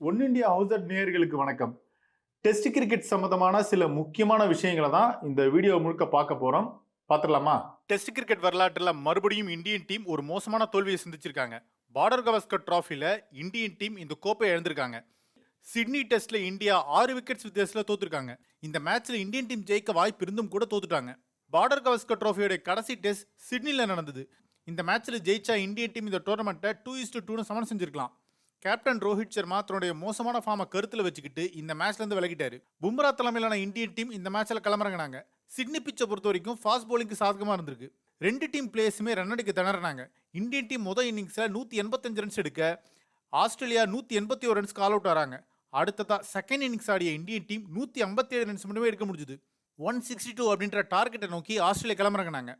One India ஹவுசட் நேயர்களுக்கு வணக்கம். Test cricket சம்பந்தமான சில முக்கியமான விஷயங்களை தான் இந்த வீடியோ முழுக்க பார்க்க போறோம். பார்த்துடலாமா? டெஸ்ட் கிரிக்கெட் வரலாற்றில் மறுபடியும் இந்தியன் டீம் ஒரு மோசமான தோல்வியை சந்திச்சிருக்காங்க. பார்டர் கவஸ்கர் ட்ராஃபியில் இந்தியன் டீம் இந்த கோப்பை இழந்திருக்காங்க. சிட்னி டெஸ்ட்ல இந்தியா ஆறு விக்கெட்ஸ் வித்தியாசத்தில் தோத்துருக்காங்க. இந்த மேட்ச்ல இந்தியன் டீம் ஜெயிக்க வாய்ப்பு இருந்தும் கூட தோத்துட்டாங்க. பார்டர் கவஸ்கர் ட்ராஃபியோட கடைசி டெஸ்ட் சிட்னியில் நடந்தது. இந்த மேட்ச்ல ஜெயிச்சா இந்தியன் டீம் இந்த டோர்னமெண்ட்டை டூ இஸ்டு டூனு சமன் செஞ்சிருக்கலாம். கேப்டன் ரோஹித் சர்மா தன்னுடைய மோசமான ஃபார்மை கருத்தில் வச்சுக்கிட்டு இந்த மேட்ச்லேருந்து விலகிட்டாரு. பும்ரா தலைமையிலான இந்தியன் டீம் இந்த மேட்ச்சில் களமிறங்கினாங்க சிட்னி பிச்சை பொறுத்த வரைக்கும் ஃபாஸ்ட் போலிங்க்கு சாதகமாக இருந்திருக்கு. ரெண்டு டீம் பிளேயர்ஸுமே ரன் அடிக்க திணறினாங்க இந்தியன் டீம் முதல் இன்னிங்ஸில் நூற்றி எண்பத்தஞ்சு ரன்ஸ் எடுக்க ஆஸ்திரேலியா நூற்றி எண்பத்தி ஒரு ரன்ஸ் கால் அவுட் ஆகிறாங்க அடுத்ததா செகண்ட் இன்னிங்ஸ் ஆடிய இந்தியன் டீம் நூற்றி ஐம்பத்தி ஏழு ரன்ஸ் மட்டுமே எடுக்க முடிஞ்சுது. ஒன் சிக்ஸ்டி டூ அப்படின்ற டார்கெட்டை நோக்கி ஆஸ்திரேலியா கிளம்புறாங்க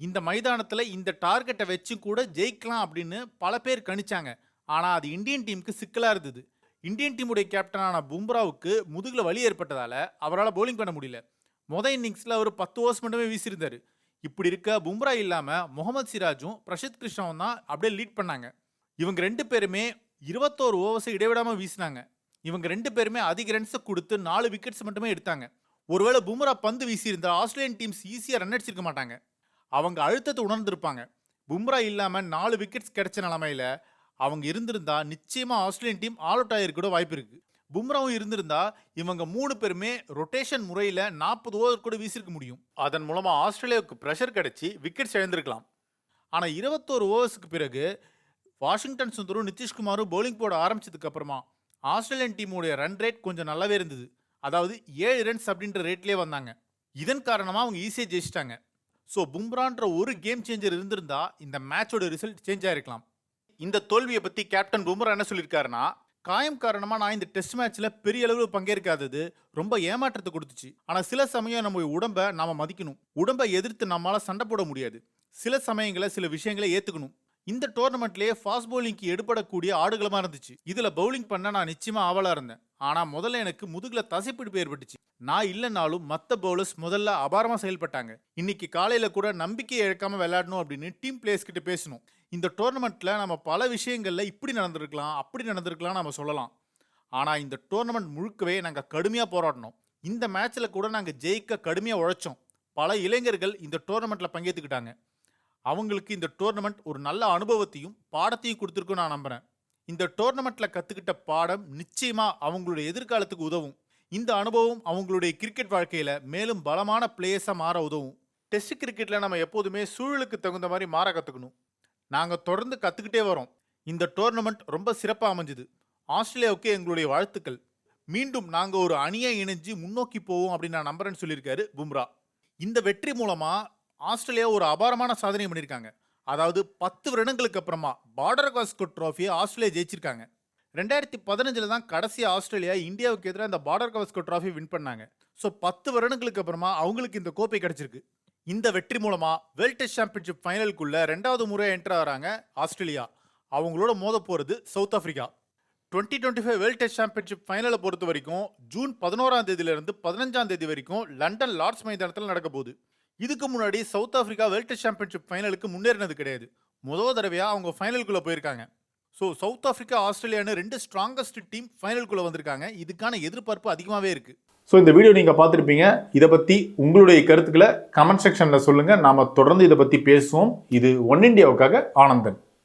இந்த மைதானத்தில் இந்த டார்கெட்டை வச்சு கூட ஜெயிக்கலாம் அப்படின்னு பல பேர் கணிச்சாங்க. ஆனால் அது இந்தியன் டீமுக்கு சிக்கலாக இருந்தது. இந்தியன் டீமுடைய கேப்டனான பும்ராவுக்கு முதுகில் வலி ஏற்பட்டதால் அவரால் பவுலிங் பண்ண முடியல. மொதல் இன்னிங்ஸில் அவர் பத்து ஓவர்ஸ் மட்டுமே வீசியிருந்தாரு. இப்படி இருக்க பும்ரா இல்லாமல் முகமது சிராஜும் பிரசித் கிருஷ்ணாவும் தான் அப்படியே லீட் பண்ணாங்க. இவங்க ரெண்டு பேருமே இருபத்தோரு ஓவர்ஸை இடைவிடாமல் வீசினாங்க. இவங்க ரெண்டு பேருமே அதிக ரன்ஸை கொடுத்து நாலு விக்கெட்ஸ் மட்டுமே எடுத்தாங்க. ஒருவேளை பும்ரா பந்து வீசியிருந்தால் ஆஸ்திரேலியன் டீம்ஸ் ஈஸியாக ரன் அடிச்சிருக்க மாட்டாங்க. அவங்க அழுத்தத்தை உணர்ந்திருப்பாங்க. பும்ரா இல்லாமல் நாலு விக்கெட்ஸ் கிடைச்ச நிலமையில அவங்க இருந்திருந்தா நிச்சயமா ஆஸ்திரேலியன் டீம் ஆல் அவுட் ஆகிருக்க கூட வாய்ப்பு இருக்கு. பும்ராவும் இருந்திருந்தா இவங்க மூணு பேருமே ரொட்டேஷன் முறையில் நாற்பது ஓவர் கூட வீசிருக்க முடியும். அதன் மூலமா ஆஸ்திரேலியாவுக்கு ப்ரெஷர் கிடைச்சி விக்கெட்ஸ் இழந்திருக்கலாம். ஆனால் இருபத்தோரு ஓவர்ஸுக்கு பிறகு வாஷிங்டன் சுந்தரும் நிதிஷ்குமாரும் பவுலிங் போட ஆரம்பிச்சதுக்கு அப்புறமா ஆஸ்திரேலியன் டீமுடைய ரன் ரேட் கொஞ்சம் நல்லாவே இருந்தது. அதாவது ஏழு ரன்ஸ் அப்படின்ற ரேட்லேயே வந்தாங்க. இதன் காரணமாக அவங்க ஈஸியாக ஜெயிச்சிட்டாங்க. ஸோ பும்ரான்ற ஒரு கேம் சேஞ்சர் இருந்திருந்தா இந்த மேட்சோட ரிசல்ட் சேஞ்ச் ஆயிருக்கலாம். இந்த தோல்வியை பற்றி கேப்டன் பும்ரா என்ன சொல்லியிருக்காருன்னா காயம் காரணமாக நான் இந்த டெஸ்ட் மேட்ச்சில் பெரிய அளவில் பங்கேற்காதது ரொம்ப ஏமாற்றத்தை கொடுத்துச்சு. ஆனால் சில சமயம் நம்ம உடம்பை நாம மதிக்கணும். உடம்பை எதிர்த்து நம்மளால சண்டை போட முடியாது. சில சமயங்களை சில விஷயங்களை ஏற்றுக்கணும் இந்த டோர்னமெண்ட்லேயே ஃபாஸ்ட் பவுலிங்க்கு எடுபடக்கூடிய ஆடுகளமாக இருந்துச்சு. இதில் பவுலிங் பண்ண நான் நிச்சயமாக ஆவலாக இருந்தேன். ஆனால் முதல்ல எனக்கு முதுகில் தசைப்பிடிப்பு ஏற்பட்டுச்சு. நான் இல்லைனாலும் மற்ற பவுலர்ஸ் முதல்ல அபாரமாக செயல்பட்டாங்க. இன்னைக்கு காலையில் கூட நம்பிக்கையை இழக்காமல் விளையாடணும் அப்படின்னு டீம் பிளேயர்ஸ் கிட்ட பேசணும். இந்த டோர்னமெண்ட்டில் நம்ம பல விஷயங்களில் இப்படி நடந்திருக்கலாம் அப்படி நடந்திருக்கலாம் நம்ம சொல்லலாம். ஆனால் இந்த டோர்னமெண்ட் முழுக்கவே நாங்கள் கடுமையாக போராடினோம். இந்த மேட்ச்சில் கூட நாங்கள் ஜெயிக்க கடுமையாக உழைச்சோம். பல இளைஞர்கள் இந்த டோர்னமெண்ட்டில் பங்கேற்றுக்கிட்டாங்க அவங்களுக்கு இந்த டோர்னமெண்ட் ஒரு நல்ல அனுபவத்தையும் பாடத்தையும் கொடுத்துருக்கும் நான் நம்புகிறேன் இந்த டோர்னமெண்ட்டில் கற்றுக்கிட்ட பாடம் நிச்சயமாக அவங்களுடைய எதிர்காலத்துக்கு உதவும். இந்த அனுபவம் அவங்களுடைய கிரிக்கெட் வாழ்க்கையில் மேலும் பலமான பிளேயர்ஸாக மாற உதவும். டெஸ்ட் கிரிக்கெட்டில் நம்ம எப்போதுமே சூழலுக்கு தகுந்த மாதிரி மாற கற்றுக்கணும் நாங்கள் தொடர்ந்து கற்றுக்கிட்டே வரோம். இந்த டோர்னமெண்ட் ரொம்ப சிறப்பாக அமைஞ்சுது. ஆஸ்திரேலியாவுக்கு எங்களுடைய வாழ்த்துக்கள். மீண்டும் நாங்கள் ஒரு அணியை இணைஞ்சு முன்னோக்கி போவோம் அப்படின்னு நான் நம்புறேன்னு சொல்லியிருக்காரு பும்ரா. இந்த வெற்றி மூலமாக ஆஸ்திரேலியா ஒரு அபாரமான சாதனை பண்ணியிருக்காங்க. அதாவது பத்து வருடங்களுக்கு அப்புறமா பார்டர் காஸ்கோ ட்ராஃபியை ஆஸ்திரேலியா ஜெயிச்சிருக்காங்க. ரெண்டாயிரத்தி பதினஞ்சில் தான் கடைசி ஆஸ்திரேலியா இந்தியாவுக்கு எதிராக இந்த பார்டர் கவஸ்கோ ட்ராஃபி வின் பண்ணாங்க. ஸோ பத்து வருடங்களுக்கு அப்புறமா அவங்களுக்கு இந்த கோப்பை கிடச்சிருக்கு. இந்த வெற்றி மூலமாக வேர்ல்ட் டெஸ்ட் சாம்பியன்ஷிப் ஃபைனலுக்குள்ளே ரெண்டாவது முறை என்டர் ஆகிறாங்க ஆஸ்திரேலியா. அவங்களோட மோத போகிறது South Africa twenty twenty five world test championship ஃபைனலை பொறுத்த வரைக்கும் ஜூன் பதினோராம் தேதியிலிருந்து பதினஞ்சாம் தேதி வரைக்கும் லண்டன் லார்ட்ஸ் மைதானத்தில் நடக்க போகுது. இதுக்கு முன்னாடி South Africa world test championship ஃபைனலுக்கு முன்னேறினது கிடையாது. முதல் தடவையாக அவங்க ஃபைனலுக்குள்ளே போயிருக்காங்க. ஸோ சவுத் ஆஃப்ரிக்கா ஆஸ்திரேலியான்னு ரெண்டு ஸ்ட்ராங்கஸ்ட் டீம் ஃபைனலுக்குள்ளே வந்திருக்காங்க. இதுக்கான எதிர்பார்ப்பு அதிகமாகவே இருக்குது ஸோ இந்த வீடியோ நீங்கள் பார்த்துருப்பீங்க. இதை பற்றி உங்களுடைய கருத்துக்களை கமெண்ட் செக்ஷனில் சொல்லுங்கள் நாம் தொடர்ந்து இதை பற்றி பேசுவோம். இது ஒன் இண்டியாவுக்காக ஆனந்தன்.